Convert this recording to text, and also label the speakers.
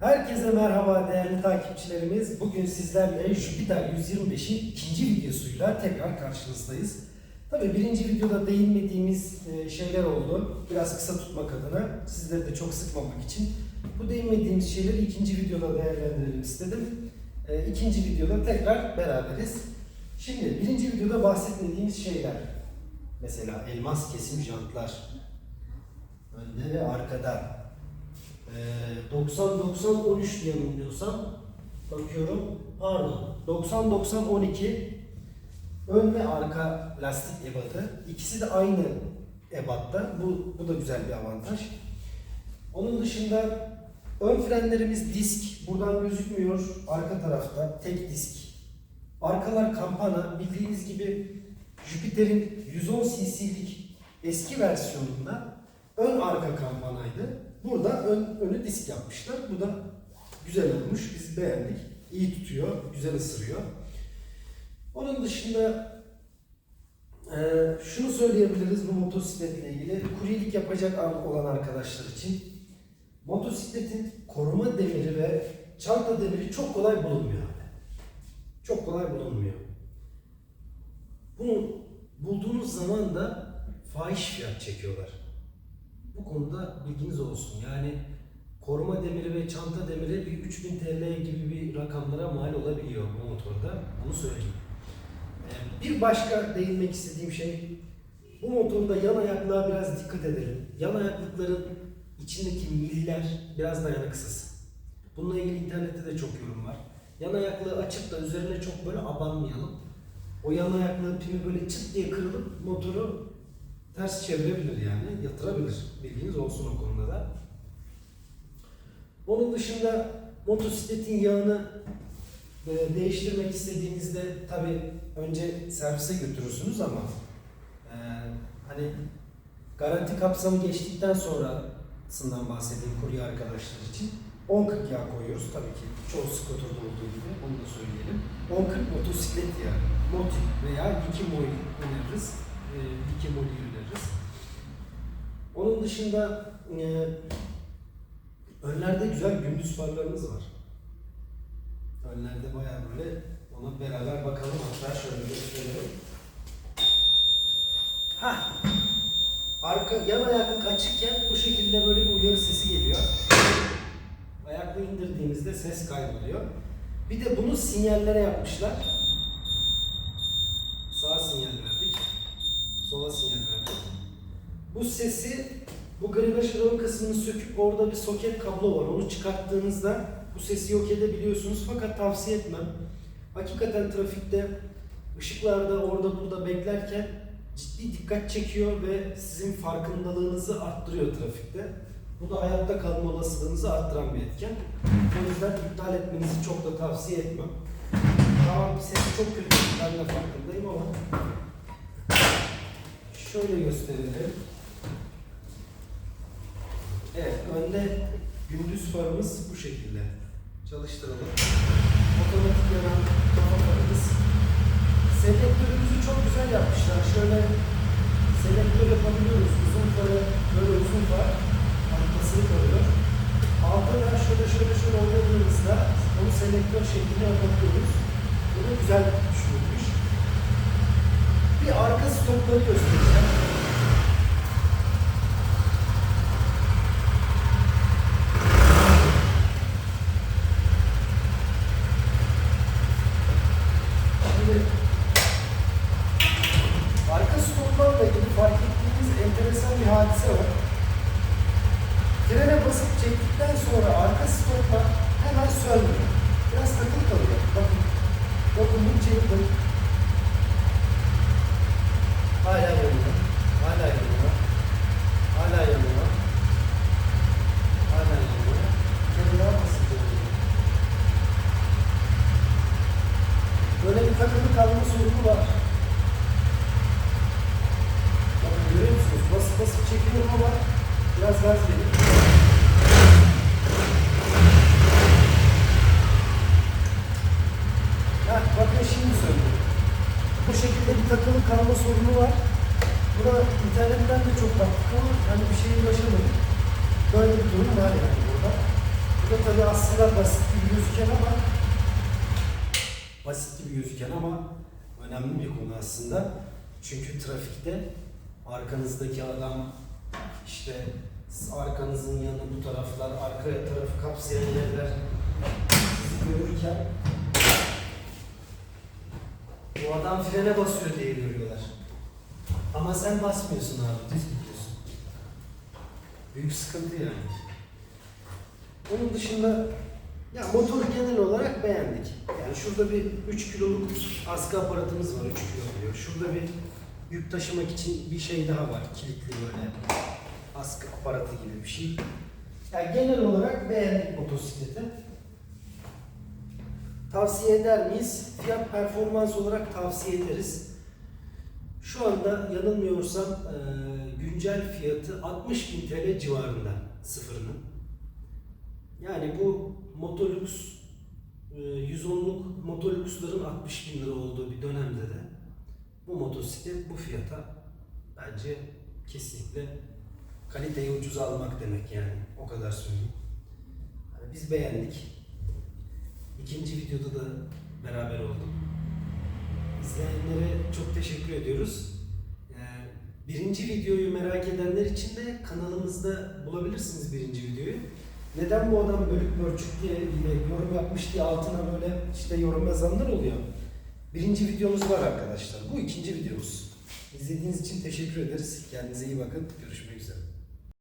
Speaker 1: Herkese merhaba değerli takipçilerimiz. Bugün sizlerle Jupiter 125'in ikinci videosuyla tekrar karşınızdayız. Tabii birinci videoda değinmediğimiz e, şeyler oldu. Biraz kısa tutmak adına, sizleri de çok sıkmamak için. Bu değinmediğimiz şeyleri ikinci videoda değerlendirelim istedim. E, İkinci videoda tekrar beraberiz. Şimdi birinci videoda bahsetmediğimiz şeyler. Mesela elmas kesim jantlar. Önde ve arkada. Ee, 90-90-13 diye yanılmıyorsam bakıyorum. Pardon. 90-90-12 ön ve arka lastik ebatı. İkisi de aynı ebatta. Bu, bu da güzel bir avantaj. Onun dışında ön frenlerimiz disk. Buradan gözükmüyor. Arka tarafta tek disk. Arkalar kampana. Bildiğiniz gibi Jupiter'in 110 cc'lik eski versiyonunda ön arka kampanaydı. Burada ön, önü disk yapmışlar. Bu da güzel olmuş. Biz beğendik. İyi tutuyor, güzel ısırıyor. Onun dışında e, şunu söyleyebiliriz bu motosikletle ilgili. Kuryelik yapacak olan arkadaşlar için motosikletin koruma demiri ve çanta demiri çok kolay bulunmuyor. Çok kolay bulunmuyor. Bunu bulduğunuz zaman da fahiş fiyat çekiyorlar. Bu konuda bilginiz olsun. Yani koruma demiri ve çanta demiri bir 3000 TL gibi bir rakamlara mal olabiliyor bu motorda. Bunu söyleyeyim. Ee, Bir başka değinmek istediğim şey bu motorda yan ayaklığa biraz dikkat edelim. Yan ayaklıkların içindeki miller biraz dayanıksız. Bununla ilgili internette de çok yorum var. Yan ayaklığı açıp da üzerine çok böyle abanmayalım. O yan ayaklığın pimi böyle çıt diye kırılıp motoru ters çevirebilir yani, yatırabilir. Bilginiz olsun o konuda da. Onun dışında motosikletin yağını e, değiştirmek istediğinizde tabi önce servise götürürsünüz ama e, hani garanti kapsamı geçtikten sonrasından bahsedeyim kurye arkadaşlar için. 10-40 yağ koyuyoruz tabii ki çoğu skoturda olduğu gibi onu da söyleyelim. 10-40 motosiklet yağı, Moti veya Vikimoil öneririz. E, Vikimoil'i öneririz. Onun dışında e, önlerde güzel gündüz farlarımız var. Önlerde bayağı böyle ona beraber bakalım hatta şöyle gösterelim. Ha. Arka yan ayaklık açıkken bu şekilde böyle bir uyarı sesi geliyor. Ayaklığı indirdiğimizde ses kayboluyor. Bir de bunu sinyallere yapmışlar. Sesi bu granajın ön kısmını söküp orada bir soket kablo var. Onu çıkarttığınızda bu sesi yok edebiliyorsunuz fakat tavsiye etmem. Hakikaten trafikte ışıklarda orada burada beklerken ciddi dikkat çekiyor ve sizin farkındalığınızı arttırıyor trafikte. Bu da hayatta kalma olasılığınızı arttıran bir etken. O yüzden iptal etmenizi çok da tavsiye etmem. Tamam sesi çok kötü ben de farkındayım ama şöyle gösterelim. Evet, önde gündüz farımız bu şekilde. Çalıştıralım. Otomatik yanan kafa farımız. Selektörümüzü çok güzel yapmışlar. Şöyle selektör yapabiliyoruz. Uzun farı, böyle uzun far arkasını koruyor. Altta da şöyle şöyle şöyle oynadığımızda onu selektör şeklinde yapabiliyoruz. Bunu güzel düşünülmüş. Bir arka stopları göstereceğim. Şimdi arka stoplarla ilgili fark ettiğimiz enteresan bir hadise var. Frene basıp çektikten sonra arka stoplar hemen sönmüyor. Biraz takılı kalıyor. Bakın. Bunu çektim. Hala şekilde bir takılı kalma sorunu var. Buna internetten de çok baktık ama hani bir şeye ulaşamadık. Böyle bir durum var yani burada. Bu da tabii aslında basit gibi gözüken ama basit gibi gözüken ama önemli bir konu aslında. Çünkü trafikte arkanızdaki adam işte arkanızın yanı bu taraflar, arka tarafı kapsayan yerler sizi görürken bu adam frene basıyor diye görüyorlar. Ama sen basmıyorsun abi, düz gidiyorsun. Büyük sıkıntı yani. Onun dışında ya motoru genel olarak beğendik. Yani şurada bir 3 kiloluk askı aparatımız var 3 kilo diyor. Şurada bir yük taşımak için bir şey daha var kilitli böyle askı aparatı gibi bir şey. Yani genel olarak beğendik motosikleti. Tavsiye eder miyiz? Fiyat performans olarak tavsiye ederiz. Şu anda yanılmıyorsam eee, güncel fiyatı 60 bin TL civarında sıfırının. Yani bu Motolux e, 110'luk Motolux'ların 60 bin lira olduğu bir dönemde de bu motosiklet bu fiyata bence kesinlikle kaliteyi ucuz almak demek yani. O kadar söyleyeyim. Yani biz beğendik. İkinci videoda da beraber olduk. İzleyenlere çok teşekkür ediyoruz. Ee, Birinci videoyu merak edenler için de kanalımızda bulabilirsiniz birinci videoyu. Neden bu adam bölük pörçük diye yine yorum yapmış diye altına böyle işte yorum yazanlar oluyor. Birinci videomuz var arkadaşlar. Bu ikinci videomuz. İzlediğiniz için teşekkür ederiz. Kendinize iyi bakın. Görüşmek üzere.